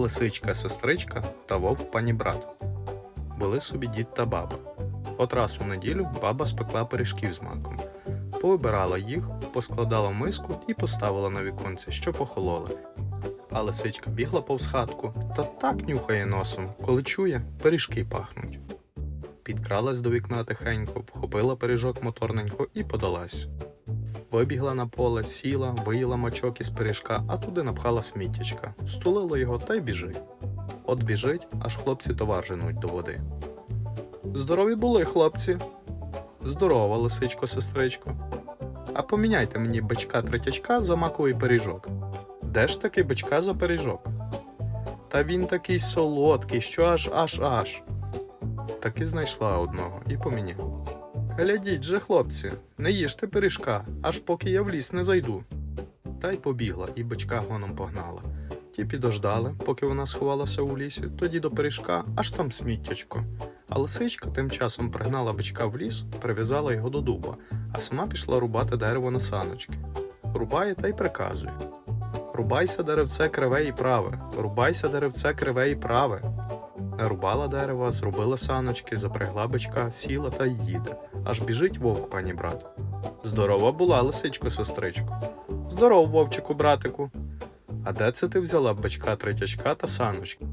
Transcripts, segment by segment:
лисичка сестричка та вовк панібрат. Були собі дід та баба. От раз у неділю баба спекла пиріжків з маком. Повибирала їх, поскладала миску і поставила на віконце, що похололи. А лисичка бігла повз хатку та так нюхає носом, коли чує, пиріжки пахнуть. Підкралась до вікна тихенько, вхопила пиріжок моторненько і подалась. Вибігла на поле, сіла, виїла мочок із пиріжка, а туди напхала сміттячка, стулила його та й біжить. От біжить, аж хлопці товар женуть до води. Здорові були, хлопці. Здорова, лисичко, сестричко. А поміняйте мені бичка третячка за маковий пиріжок. Де ж таки бичка за пиріжок? Та він такий солодкий, що аж аж аж. Таки знайшла одного і поміняв. Глядіть же, хлопці, не їжте пиріжка, аж поки я в ліс не зайду. Та й побігла, і бичка гоном погнала. Ті підождали, поки вона сховалася у лісі, тоді до пиріжка, аж там сміттячко. А лисичка тим часом пригнала бичка в ліс, прив'язала його до дуба, а сама пішла рубати дерево на саночки. Рубає та й приказує: Рубайся, деревце криве і праве, рубайся, деревце криве і праве. Нарубала дерева, зробила саночки, запрягла бичка, сіла та їде. Аж біжить вовк, пані брат. Здорова була, лисичко, сестричко. Здоров, вовчику, братику. А де це ти взяла бичка, третячка та саночки?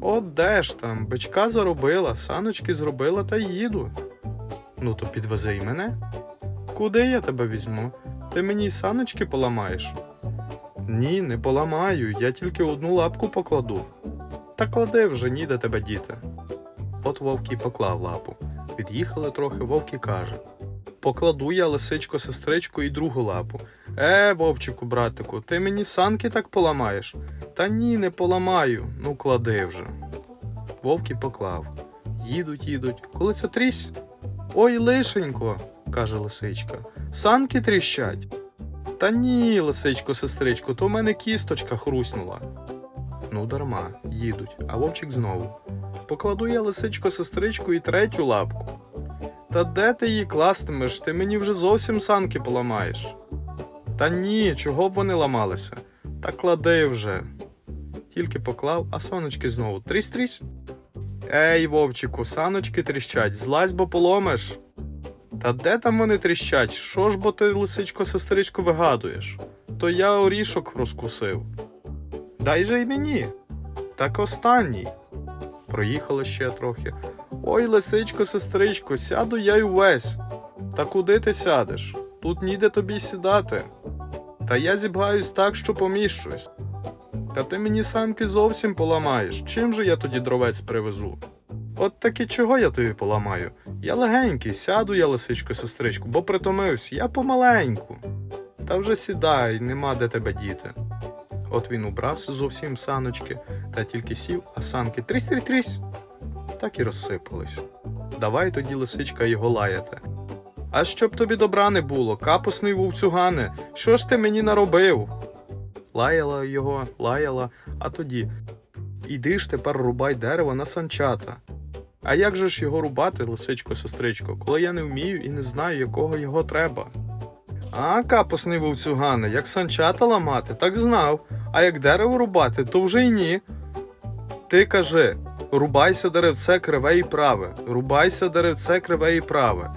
От де ж там, бичка заробила, саночки зробила та їду. Ну то підвези й мене. Куди я тебе візьму? Ти мені й саночки поламаєш? Ні, не поламаю, я тільки одну лапку покладу. Та клади вже, ніде тебе діти. От вовк і поклав лапу. Від'їхали трохи, вовк і каже: Покладу я лисичко, сестричку і другу лапу. Е, вовчику, братику, ти мені санки так поламаєш? Та ні, не поламаю. Ну, клади вже. Вовк і поклав. Їдуть, їдуть. Коли це трісь? Ой, лишенько, каже лисичка. Санки тріщать. Та ні, лисичко, сестричко, то в мене кісточка хруснула. Ну, дарма, їдуть, а вовчик знову. Покладу я лисичко, сестричку і третю лапку. Та де ти її кластимеш? Ти мені вже зовсім санки поламаєш. Та ні, чого б вони ламалися? Та клади вже. Тільки поклав, а соночки знову трісь-трісь. Ей, вовчику, саночки тріщать, злазь, бо поломиш. Та де там вони тріщать? Що ж бо ти, лисичко, сестричко, вигадуєш? То я орішок розкусив. Дай же й мені. Так останній. Проїхали ще трохи. Ой, лисичко, сестричко, сяду я й увесь. Та куди ти сядеш? Тут ніде тобі сідати. Та я зібгаюсь так, що поміщусь. Та ти мені санки зовсім поламаєш. Чим же я тоді дровець привезу? От таки чого я тобі поламаю? Я легенький, сяду я, лисичко, сестричку, бо притомився, я помаленьку. Та вже сідай, нема де тебе діти. От він убрався зовсім саночки, та тільки сів, а санки трісь-трісь-трісь. Так і розсипались. Давай тоді лисичка його лаяти. А щоб тобі добра не було, капусний вовцюгане, що ж ти мені наробив? Лаяла його, лаяла, а тоді. Іди ж тепер рубай дерево на санчата. А як же ж його рубати, лисичко, сестричко, коли я не вмію і не знаю, якого його треба? А, капусний вовцюгане, як санчата ламати, так знав, а як дерево рубати, то вже й ні. Ти кажи рубайся деревце криве і праве, рубайся деревце криве і праве.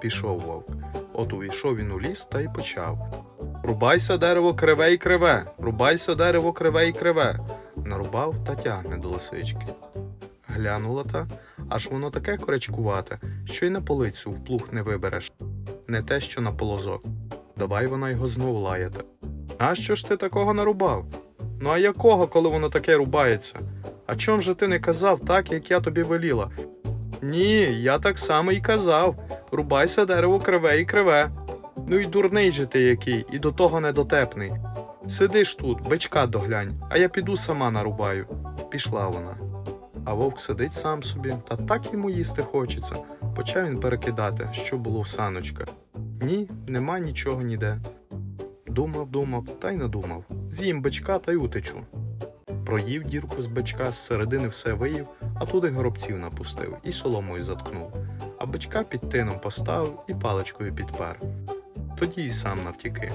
Пішов вовк. От увійшов він у ліс та й почав. Рубайся дерево криве і криве, рубайся дерево криве і криве. Нарубав та тягне до лисички. Глянула та, аж воно таке корячкувате, що й на полицю в плуг не вибереш, не те, що на полозок. Давай вона його знов лаяти. Нащо ж ти такого нарубав? Ну а якого, коли воно таке рубається? А чом же ти не казав так, як я тобі веліла? Ні, я так само й казав. Рубайся дерево криве і криве. Ну й дурний же ти який, і до того недотепний. Сидиш тут, бичка доглянь, а я піду сама нарубаю. Пішла вона. А вовк сидить сам собі, та так йому їсти хочеться. Почав він перекидати, що було в саночках. Ні, нема нічого ніде. Думав, думав, та й надумав. З'їм бичка та й утечу. Проїв дірку з бичка, з середини все виїв, а туди горобців напустив і соломою заткнув, а бичка під тином поставив і паличкою підпер. Тоді й сам навтіки.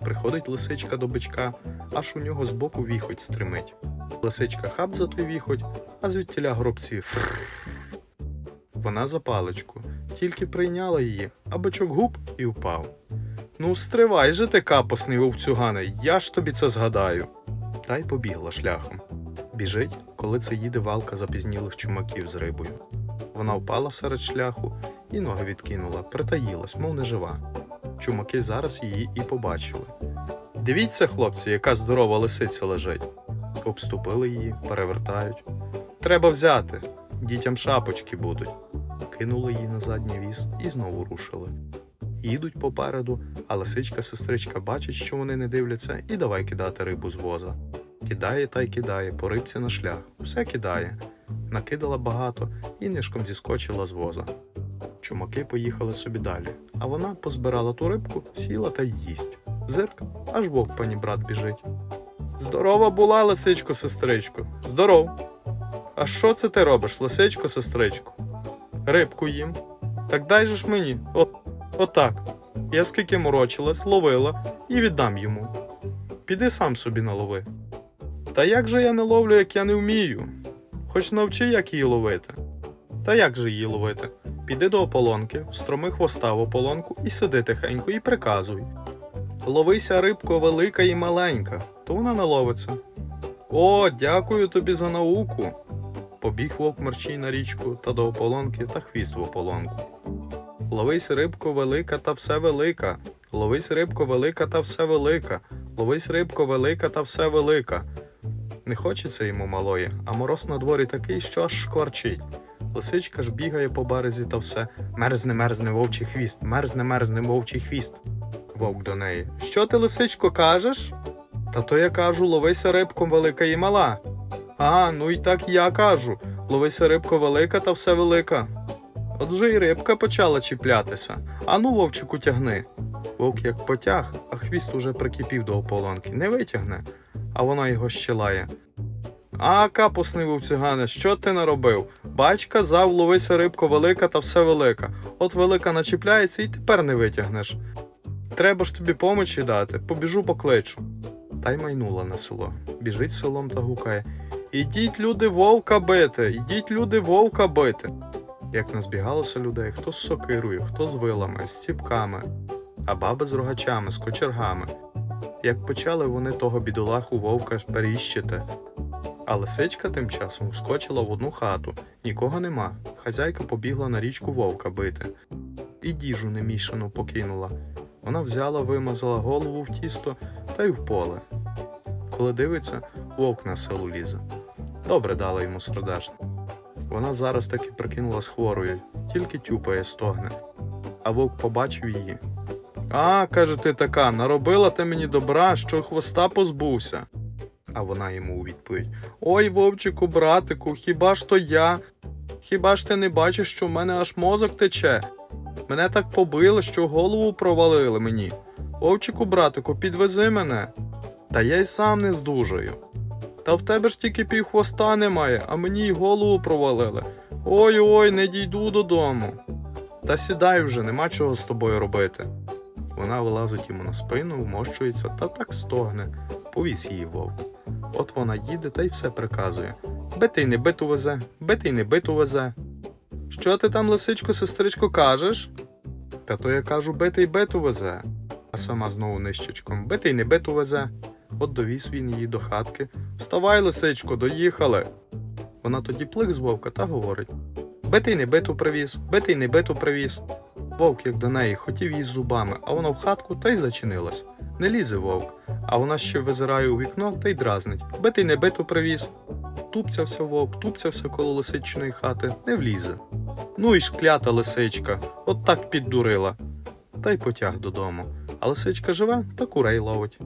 Приходить лисичка до бичка, аж у нього збоку віхоть стримить. Лисичка хап за той віхоть, а звідтіля фрррр. Вона за паличку, тільки прийняла її, а бичок губ і впав. Ну, стривай же ти, капосний вовцюгане, я ж тобі це згадаю. Та й побігла шляхом. Біжить, коли це їде валка запізнілих чумаків з рибою. Вона впала серед шляху і ноги відкинула, притаїлась, мов не жива. Чумаки зараз її і побачили. Дивіться, хлопці, яка здорова лисиця лежить. Обступили її, перевертають. Треба взяти, дітям шапочки будуть. Кинули її на задній віз і знову рушили. Їдуть попереду, а лисичка сестричка бачить, що вони не дивляться, і давай кидати рибу з воза. Кидає та й кидає, по рибці на шлях, все кидає. Накидала багато і нишком зіскочила з воза. Чумаки поїхали собі далі, а вона позбирала ту рибку, сіла та й їсть. Зирк, аж вовк пані брат біжить. Здорова була, лисичко, сестричко. Здоров. А що це ти робиш, лисичко, сестричко? Рибку їм. Так дай же ж мені. От, отак. Я скільки морочилась, ловила і віддам йому. Піди сам собі налови. Та як же я не ловлю, як я не вмію? Хоч навчи, як її ловити. Та як же її ловити? Піди до ополонки, строми хвоста в ополонку і сиди тихенько і приказуй. Ловися рибко велика і маленька, то вона наловиться. О, дякую тобі за науку. Побіг вовк мерчій на річку та до ополонки та хвіст в ополонку. Ловись рибко велика та все велика. Ловись рибко велика та все велика. Ловись рибко велика та все велика. Не хочеться йому малої, а мороз на дворі такий, що аж шкварчить. Лисичка ж бігає по березі та все. Мерзне, мерзне вовчий хвіст, мерзне, мерзне вовчий хвіст. Вовк до неї. Що ти, лисичко, кажеш? Та то я кажу, ловися рибко велика і мала. А, ну і так я кажу. Ловися рибко велика та все велика. От вже й рибка почала чіплятися. Ану, вовчику, тягни. Вовк як потяг, а хвіст уже прикипів до ополонки. Не витягне, а вона його щелає. А, капусний вовцюгане, що ти наробив? Бач, казав, ловися рибко велика та все велика. От велика начіпляється і тепер не витягнеш. Треба ж тобі помочі дати, побіжу покличу. Та й майнула на село. Біжить селом та гукає. Ідіть, люди, вовка бити, ідіть, люди, вовка бити. Як назбігалося людей, хто з сокирою, хто з вилами, з ціпками, а баби з рогачами, з кочергами. Як почали вони того бідолаху вовка періщити. А лисичка тим часом вскочила в одну хату, нікого нема. Хазяйка побігла на річку вовка бити. І діжу немішану покинула. Вона взяла, вимазала голову в тісто та й в поле. Коли дивиться, вовк на селу лізе. Добре дала йому сердешно. Вона зараз таки прикинулась хворою, тільки тюпає стогне. А вовк побачив її. А, каже ти така, наробила ти мені добра, що хвоста позбувся. А вона йому у відповідь: Ой, вовчику, братику, хіба ж то я? Хіба ж ти не бачиш, що в мене аж мозок тече? Мене так побили, що голову провалили мені. Вовчику, братику, підвези мене. Та я й сам не здужаю. Та в тебе ж тільки пів хвоста немає, а мені й голову провалили. Ой ой, не дійду додому. Та сідай вже, нема чого з тобою робити. Вона вилазить йому на спину, вмощується та так стогне. Повісь її вовк. От вона їде та й все приказує. Бити й не биту везе, бити не биту везе. Що ти там, лисичко, сестричко, кажеш? Та то я кажу, бити й биту везе. А сама знову нищечком, бити й не биту везе. От довіз він її до хатки. Вставай, лисичко, доїхали. Вона тоді плих з вовка та говорить: Бити й не биту привіз, бити й не биту привіз. Вовк, як до неї, хотів її зубами, а вона в хатку та й зачинилась. Не лізе вовк, а вона ще визирає у вікно та й дразнить. Бити й не биту привіз. Тупцявся вовк, тупцявся коло лисичиної хати, не влізе. Ну і шклята лисичка, от так піддурила. Та й потяг додому. А лисичка живе та курей ловить.